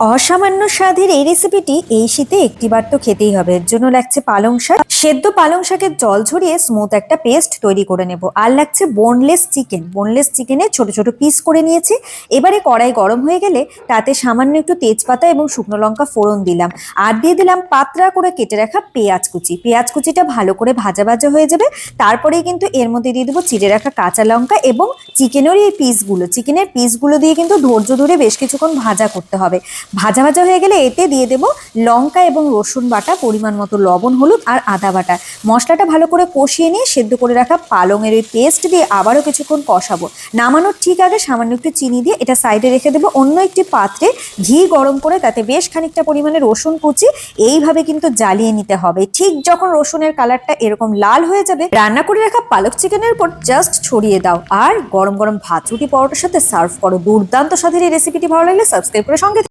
অসামান্য স্বাদের এই রেসিপিটি এই শীতে একটিবার তো খেতেই হবে। এর জন্য লাগছে পালং শাক। সেদ্ধ পালং শাকের জল ঝরিয়ে স্মুথ একটা পেস্ট তৈরি করে নেব। আর লাগছে বোনলেস চিকেন বোনলেস চিকেনে ছোট ছোট পিস করে নিয়েছি। এবারে কড়াই গরম হয়ে গেলে তাতে সামান্য একটু তেজপাতা এবং শুকনো লঙ্কা ফোড়ন দিলাম। আর দিয়ে দিলাম পাতলা করে কেটে রাখা পেঁয়াজ কুচি। পেঁয়াজ কুচিটা ভালো করে ভাজা ভাজা হয়ে যাবে। তারপরেই কিন্তু এর মধ্যে দিয়ে দেবো চিড়ে রাখা কাঁচা লঙ্কা এবং চিকেনেরই এই পিসগুলো চিকেনের পিসগুলো দিয়ে কিন্তু ধৈর্য ধরে বেশ কিছুক্ষণ ভাজা করতে হবে। ভাজা ভাজা হয়ে গেলে এতে দিয়ে দেবো লঙ্কা এবং রসুন বাটা, পরিমাণ মতো লবণ, হলুদ আর আদা বাটা। মশলাটা ভালো করে কষিয়ে নিয়ে সেদ্ধ করে রাখা পালংয়ের ওই পেস্ট দিয়ে আবারও কিছুক্ষণ কষাবো। নামানোর ঠিক আগে সামান্য একটু চিনি দিয়ে এটা সাইডে রেখে দেবো অন্য একটি পাত্রে। ঘি গরম করে তাতে বেশ খানিকটা পরিমাণে রসুন কুচি, এইভাবে কিন্তু জ্বালিয়ে নিতে হবে। ঠিক যখন রসুনের কালারটা এরকম লাল হয়ে যাবে, রান্না করে রাখা পালক চিকেনের উপর জাস্ট ছড়িয়ে দাও। আর গরম গরম ভাত রুটি পরোটার সাথে সার্ভ করো। দুর্দান্ত স্বাদের এই রেসিপিটি ভালো লাগলে সাবস্ক্রাইব করে সঙ্গে